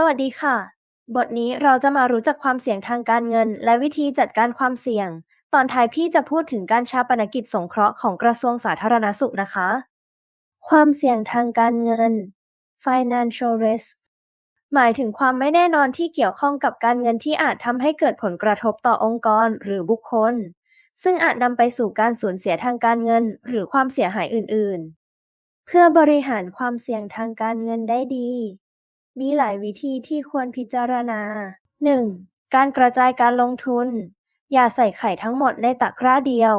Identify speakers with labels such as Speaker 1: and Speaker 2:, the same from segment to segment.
Speaker 1: สวัสดีค่ะ บทนี้เราจะมารู้จักความเสี่ยงทางการเงิน และวิธีจัดการความเสี่ยง ตอนท้ายพี่จะพูดถึงการชาปนกิจสงเคราะห์ของกระทรวงสาธารณสุขนะคะ ความเสี่ยงทางการเงิน financial risk หมายถึงความไม่แน่นอนที่เกี่ยวข้องกับการเงินที่อาจทำให้เกิดผลกระทบต่อองค์กรหรือบุคคล ซึ่งอาจนำไปสู่การสูญเสียทางการเงิน หรือความเสียหายอื่น ๆ เพื่อบริหารความเสี่ยงทางการเงินได้ดี มีหลายวิธีที่ควรพิจารณา 1. การกระจายการลงทุน อย่าใส่ไข่ทั้งหมดในตะกร้าเดียว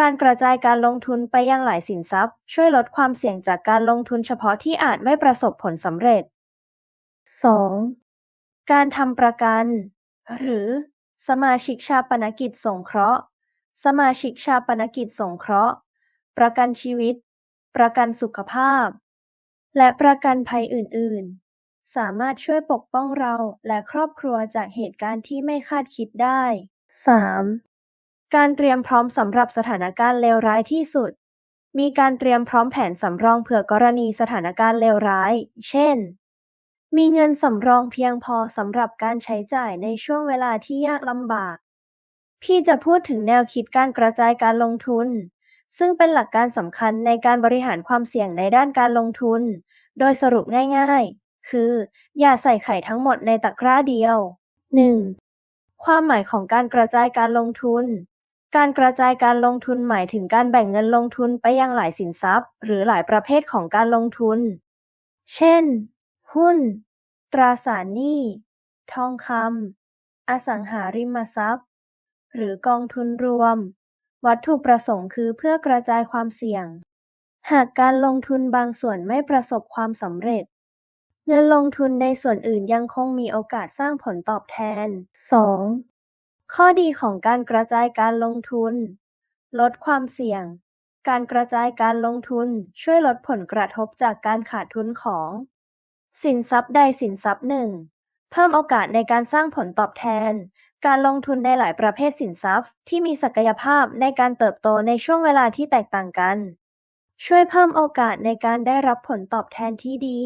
Speaker 1: การกระจายการลงทุนไปยังหลายสินทรัพย์ ช่วยลดความเสี่ยงจากการลงทุนเฉพาะที่อาจไม่ประสบผลสำเร็จ 2. การทำประกัน หรือ สมาชิกชาปนกิจสงเคราะห์ สมาชิกชาปนกิจสงเคราะห์ ประกันชีวิต ประกันสุขภาพ และประกันภัยอื่น ๆ สามารถช่วยปกป้องเราและครอบครัวจากเหตุการณ์ที่ไม่คาดคิดได้ 3. การเตรียมพร้อมสำหรับสถานการณ์เลวร้ายที่สุด มีการเตรียมพร้อมแผนสำรองเผื่อกรณีสถานการณ์เลวร้าย เช่น มีเงินสำรองเพียงพอสำหรับการใช้จ่ายในช่วงเวลาที่ยากลำบาก พี่จะพูดถึงแนวคิดการกระจายการลงทุน ซึ่งเป็นหลักการสำคัญในการบริหารความเสี่ยงในด้านการลงทุน โดยสรุปง่าย ๆ คือ อย่าใส่ไข่ทั้งหมดในตะกร้าเดียว 1. ความหมายของการกระจายการลงทุน การกระจายการลงทุนหมายถึงการแบ่งเงินลงทุนไปยังหลายสินทรัพย์ หรือหลายประเภทของการลงทุน เช่น หุ้น ตราสารหนี้ ทองคำ อสังหาริมทรัพย์ หรือกองทุนรวม วัตถุประสงค์คือเพื่อกระจายความเสี่ยง หากการลงทุนบางส่วนไม่ประสบความสำเร็จ เงินลงทุนในส่วนอื่นยังคงมีโอกาสสร้างผลตอบแทน 2. ข้อดีของการกระจายการลงทุน ลดความเสี่ยง การกระจายการลงทุนช่วยลดผลกระทบจากการขาดทุนของ สินทรัพย์ใดสินทรัพย์หนึ่ง เพิ่มโอกาสในการสร้างผลตอบแทน การลงทุนในหลายประเภทสินทรัพย์ ที่มีศักยภาพในการเติบโตในช่วงเวลาที่แตกต่างกัน ช่วยเพิ่มโอกาสในการได้รับผลตอบแทนที่ดี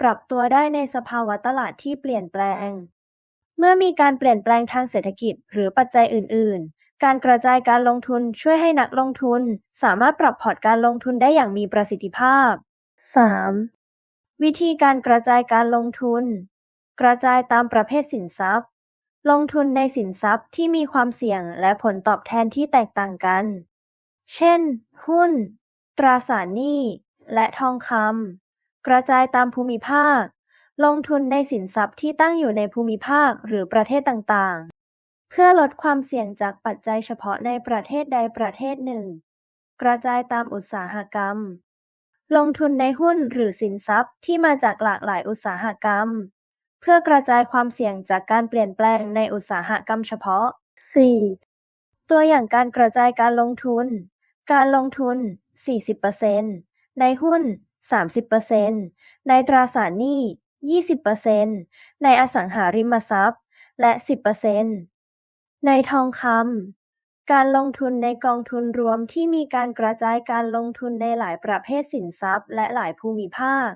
Speaker 1: ปรับตัวได้ในสภาวะตลาดที่เปลี่ยนแปลง เมื่อมีการเปลี่ยนแปลงทางเศรษฐกิจหรือปัจจัยอื่น ๆ การกระจายการลงทุนช่วยให้นักลงทุน สามารถปรับพอร์ตการลงทุนได้อย่างมีประสิทธิภาพ 3. วิธีการกระจายการลงทุน กระจายตามประเภทสินทรัพย์ ลงทุนในสินทรัพย์ที่มีความเสี่ยงและผลตอบแทนที่แตกต่างกัน เช่น หุ้น ตราสารหนี้ และทองคำ กระจายตามภูมิภาค ลงทุนในสินทรัพย์ที่ตั้งอยู่ในภูมิภาคหรือประเทศต่างๆ เพื่อลดความเสี่ยงจากปัจจัยเฉพาะในประเทศใดประเทศหนึ่ง กระจายตามอุตสาหกรรม ลงทุนในหุ้นหรือสินทรัพย์ที่มาจากหลากหลายอุตสาหกรรม เพื่อกระจายความเสี่ยงจากการเปลี่ยนแปลงในอุตสาหกรรมเฉพาะ 4. ตัวอย่างการกระจายการลงทุน การลงทุน 40%ในหุ้น 30%ในตราสารหนี้ 20%ในอสังหาริมทรัพย์ และ 10%ในทองคำ การลงทุนในกองทุนรวมที่มีการกระจายการลงทุนในหลายประเภทสินทรัพย์ และหลายภูมิภาค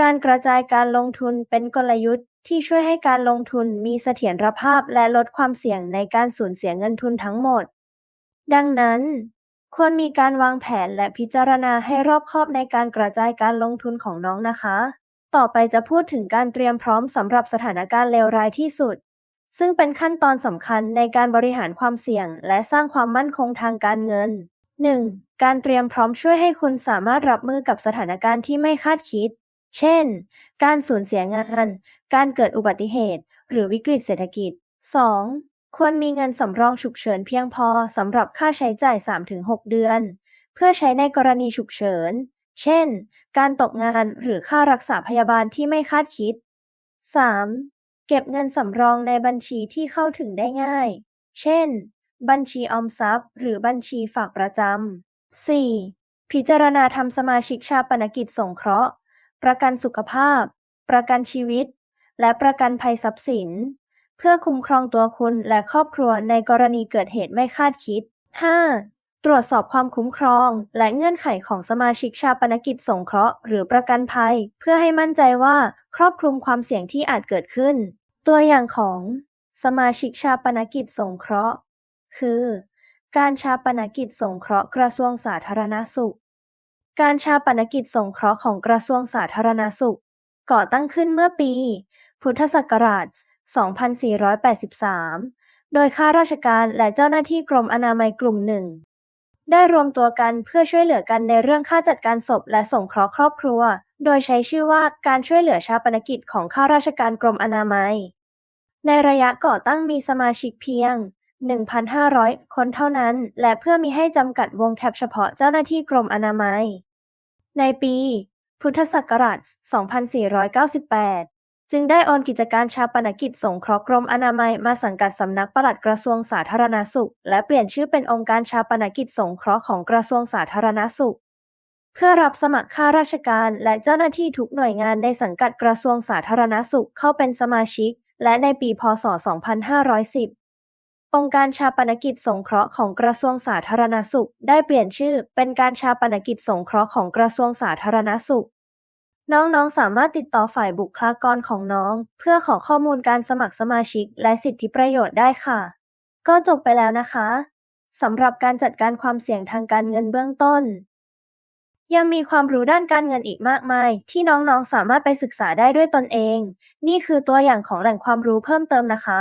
Speaker 1: การกระจายการลงทุนเป็นกลยุทธ์ที่ช่วยให้การลงทุนมีเสถียรภาพและลดความเสี่ยงในการสูญเสียเงินทุนทั้งหมด ดังนั้น ควรมีการวางแผนและพิจารณาให้รอบคอบในการกระจายการลงทุนของน้องนะคะ ต่อไปจะพูดถึงการเตรียมพร้อมสำหรับสถานการณ์เลวร้ายที่สุด ซึ่งเป็นขั้นตอนสำคัญในการบริหารความเสี่ยง และสร้างความมั่นคงทางการเงิน 1. การเตรียมพร้อมช่วยให้คุณสามารถรับมือกับสถานการณ์ที่ไม่คาดคิด เช่น การสูญเสียงาน การเกิดอุบัติเหตุ หรือวิกฤตเศรษฐกิจ 2. ควรมีเงินสำรองฉุกเฉินเพียงพอสำหรับค่าใช้จ่าย 3-6 เดือน เพื่อใช้ในกรณีฉุกเฉิน เช่น การตกงานหรือค่ารักษาพยาบาลที่ไม่คาดคิด 3. เก็บเงินสำรองในบัญชีที่เข้าถึงได้ง่าย เช่น บัญชีออมทรัพย์ หรือบัญชีฝากประจำ 4. พิจารณาทำสมาชิกชาปนกิจสงเคราะห์ ประกันสุขภาพ ประกันชีวิต และประกันภัยทรัพย์สิน เพื่อคุ้มครองตัวคุณและครอบครัวในกรณีเกิดเหตุไม่คาดคิด 5. ตรวจสอบความคุ้มครอง และเงื่อนไขของสมาชิกชาปนกิจสงเคราะห์หรือประกันภัย เพื่อให้มั่นใจว่าครอบคลุมความเสี่ยงที่อาจเกิดขึ้น ตัวอย่างของ สมาชิกชาปนกิจสงเคราะห์ คือ การชาปนกิจสงเคราะห์กระทรวงสาธารณสุข การชาปนกิจสงเคราะห์ของกระทรวงสาธารณสุข ก่อตั้งขึ้นเมื่อปี พุทธศักราช 2483 โดยข้าราชการและเจ้าหน้าที่กรมอนามัยกลุ่มหนึ่ง ได้รวมตัวกันเพื่อช่วยเหลือกันในเรื่องค่าจัดการศพและสงเคราะห์ครอบครัว โดยใช้ชื่อว่าการช่วยเหลือชาปนกิจของข้าราชการกรมอนามัย ในระยะก่อตั้งมีสมาชิกเพียง 1,500 คนเท่านั้น และเพื่อมีให้จำกัดวงแคปเฉพาะเจ้าหน้าที่กรมอนามัย ในปี พุทธศักราช 2498 จึงได้โอนกิจการชาปนกิจสงเคราะห์กรมอนามัยมาสังกัดสำนักปลัดกระทรวงสาธารณสุข และเปลี่ยนชื่อเป็นองค์การชาปนกิจสงเคราะห์ของกระทรวงสาธารณสุข เพื่อรับสมัครข้าราชการและเจ้าหน้าที่ทุกหน่วยงานในสังกัดกระทรวงสาธารณสุขเข้าเป็นสมาชิก และในปีพ.ศ.2510องค์การชาปนกิจสงเคราะห์ของกระทรวงสาธารณสุข ได้เปลี่ยนชื่อ เป็นการชาปนกิจสงเคราะห์ของกระทรวงสาธารณสุข น้องๆ สามารถติดต่อฝ่ายบุคลากรของน้อง เพื่อขอข้อมูลการสมัครสมาชิกและสิทธิประโยชน์ได้ค่ะ ก็จบไปแล้วนะคะสำหรับการจัดการความเสี่ยงทางการเงินเบื้องต้น ยังมีความรู้ด้านการเงินอีกมากมาย ที่น้องๆ สามารถไปศึกษาได้ด้วยตนเอง นี่คือตัวอย่างของแหล่งความรู้เพิ่มเติมนะคะ